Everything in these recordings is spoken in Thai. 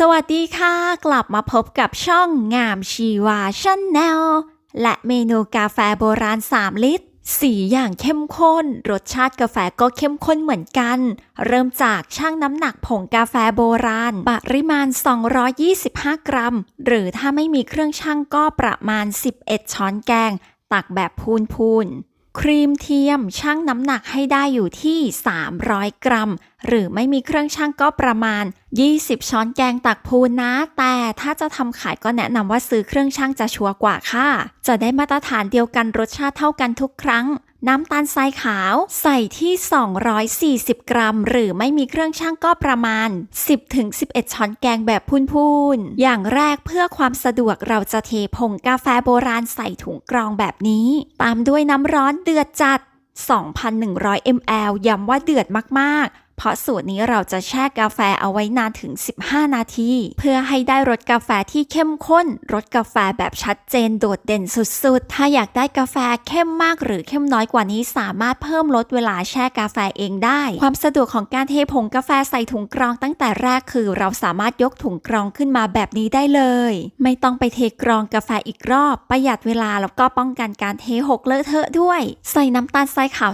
สวัสดีค่ะ กลับมาพบกับช่องงามชีวาชันแนลและเมนูกาแฟโบราณ 3 ลิตร สีอย่างเข้มข้น รสชาติกาแฟก็เข้มข้นเหมือนกัน เริ่มจากช่างน้ำหนักผงกาแฟโบราณ ปริมาณ 225 กรัม หรือถ้าไม่มีเครื่องช่างก็ประมาณ 11 ช้อนแกง ตักแบบพูนๆ ครีมเทียมชั่งน้ำหนักให้ได้อยู่ที่ 300 กรัม หรือไม่มีเครื่องชั่งก็ประมาณ 20 ช้อนแกงตักพูนนะ แต่ถ้าจะทำขายก็แนะนำว่าซื้อเครื่องชั่งจะชัวร์กว่าค่ะ จะได้มาตรฐานเดียวกันรสชาติเท่ากันทุกครั้งน้ำตาลทรายขาวใส่ที่ 240 กรัม หรือไม่มีเครื่องชั่งก็ประมาณ 10-11 ช้อนแกงแบบพูนๆ อย่างแรกเพื่อความสะดวกเราจะเทผงกาแฟโบราณใส่ถุงกรองแบบนี้ ตามด้วยน้ำร้อนเดือดจัด 2,100 ml ย้ำว่าเดือดมากๆ เพราะสูตรนี้เราจะแช่กาแฟเอาไว้นานถึง 15 นาที เพื่อให้ได้รสกาแฟที่เข้มข้น รสกาแฟแบบชัดเจนโดดเด่นสุดๆ ถ้าอยากได้กาแฟเข้มมากหรือเข้มน้อยกว่านี้สามารถเพิ่มลดเวลาแช่กาแฟเองได้ ความสะดวกของการเทผงกาแฟใส่ถุงกรองตั้งแต่แรกคือ เราสามารถยกถุงกรองขึ้นมาแบบนี้ได้เลย ไม่ต้องไปเทกรองกาแฟอีกรอบ ประหยัดเวลาแล้วก็ป้องกันการเทหกเลอะเทอะด้วย ใส่น้ำตาลทรายขาว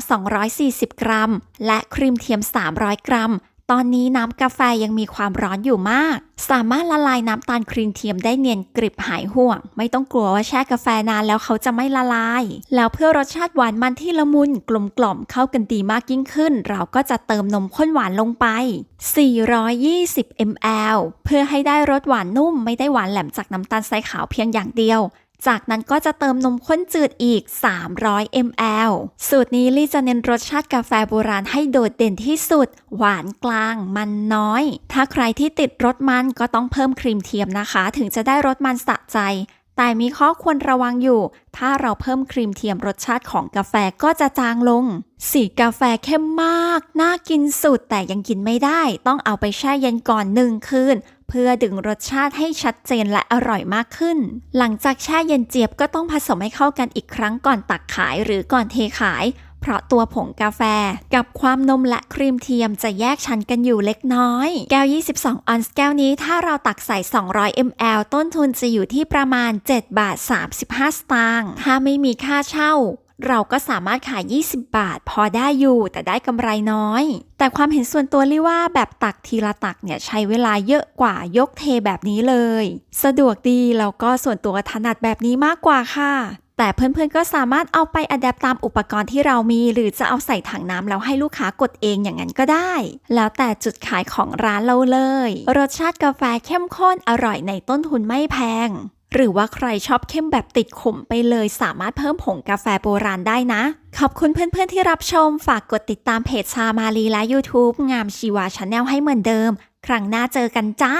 240 กรัม และครีมเทียม 300กรัม ตอนนี้น้ำกาแฟยังมีความร้อนอยู่มาก สามารถละลายน้ำตาลครีมเทียมได้เนียนกริบหายห่วง ไม่ต้องกลัวว่าแช่กาแฟนานแล้วเขาจะไม่ละลาย แล้วเพื่อรสชาติหวานมันที่ละมุนกลมกล่อมเข้ากันดีมากยิ่งขึ้น เราก็จะเติมนมข้นหวานลงไป 420 ml เพื่อให้ได้รสหวานนุ่มไม่ได้หวานแหลมจากน้ำตาลทรายขาวเพียงอย่างเดียว จากนั้นก็จะเติมนมข้นจืดอีก 300 ml สูตรนี้ลี่จะเน้นรสชาติกาแฟโบราณให้โดดเด่นที่สุด หวานกลาง มันน้อย ถ้าใครที่ติดรสมันก็ต้องเพิ่มครีมเทียมนะคะ ถึงจะได้รสมันสะใจ แต่มีข้อควรระวังอยู่ ถ้าเราเพิ่มครีมเทียมรสชาติของกาแฟก็จะจางลง สีกาแฟเข้มมาก น่ากินสุดแต่ยังกินไม่ได้ ต้องเอาไปแช่เย็นก่อนหนึ่งคืน เพื่อดึงรสชาติให้ชัดเจนและอร่อยมากขึ้น หลังจากแช่เย็นเจี๊ยบก็ต้องผสมให้เข้ากันอีกครั้งก่อนตักขายหรือก่อนเทขาย เพราะตัวผงกาแฟกับความนมและครีมเทียมจะแยกชั้นกันอยู่เล็กน้อย แก้ว 22 ออนซ์แก้วนี้ถ้าเราตักใส่ 200 ml ต้นทุนจะอยู่ที่ประมาณ 7 บาท 35 สตางค์ถ้าไม่มีค่าเช่าเราก็สามารถขาย 20 บาท พอได้อยู่แต่ได้กำไรน้อย แต่ความเห็นส่วนตัวลี่ว่าแบบตักทีละตักเนี่ยใช้เวลาเยอะกว่ายกเทแบบนี้เลย สะดวกดีแล้วก็ส่วนตัวถนัดแบบนี้มากกว่าค่ะ แต่เพื่อนๆก็สามารถเอาไปอัดแอปตามอุปกรณ์ที่เรามี หรือจะเอาใส่ถังน้ำแล้วให้ลูกค้ากดเองอย่างนั้นก็ได้ แล้วแต่จุดขายของร้านเราเลย รสชาติกาแฟเข้มข้นอร่อยในต้นทุนไม่แพงหรือว่าใครชอบเข้มแบบติดขมไปเลยสามารถเพิ่มผงกาแฟโบราณได้นะ ขอบคุณเพื่อนๆที่รับชม ฝากกดติดตามเพจชามาลีและ YouTube งามชีวาชาแนลให้เหมือนเดิม ครั้งหน้าเจอกันจ้า